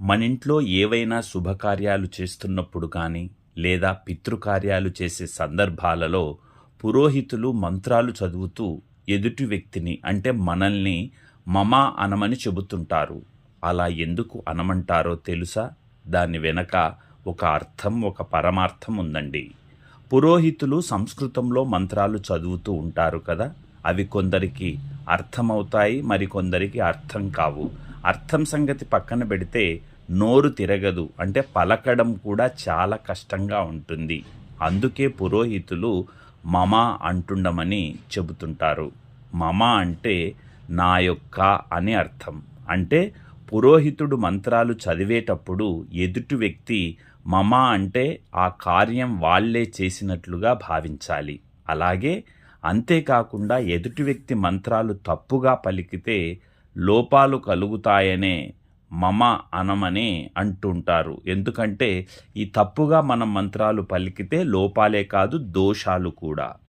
మన ఇంట్లో ఏవైనా శుభకార్యాలు చేస్తున్నప్పుడు కానీ లేదా పితృకార్యాలు చేసే సందర్భాలలో పురోహితులు మంత్రాలు చదువుతూ ఎదుటి వ్యక్తిని అంటే మనల్ని మమా అనమని చెబుతుంటారు. అలా ఎందుకు అనమంటారో తెలుసా? దాని వెనక ఒక అర్థం ఒక పరమార్థం ఉందండి. పురోహితులు సంస్కృతంలో మంత్రాలు చదువుతూ ఉంటారు కదా అవి కొందరికి అర్థమవుతాయి మరికొందరికి అర్థం కావు. అర్థం సంగతి పక్కన పెడితే నోరు తిరగదు. అంటే పలకడం కూడా చాలా కష్టంగా ఉంటుంది. అందుకే పురోహితులు మమ అంటుండమని చెబుతుంటారు. మమ అంటే నా యొక్క అని అర్థం. అంటే పురోహితుడు మంత్రాలు చదివేటప్పుడు ఎదుటి వ్యక్తి మమ అంటే ఆ కార్యం వాళ్ళే చేసినట్లుగా భావించాలి. అలాగే అంతేకాకుండా ఎదుటి వ్యక్తి మంత్రాలు తప్పుగా పలికితే లోపాలు కలుగుతాయనే మమ అనమని అంటుంటారు. ఎందుకంటే ఈ తప్పుగా మనం మంత్రాలు పలికితే లోపాలే కాదు దోషాలు కూడా.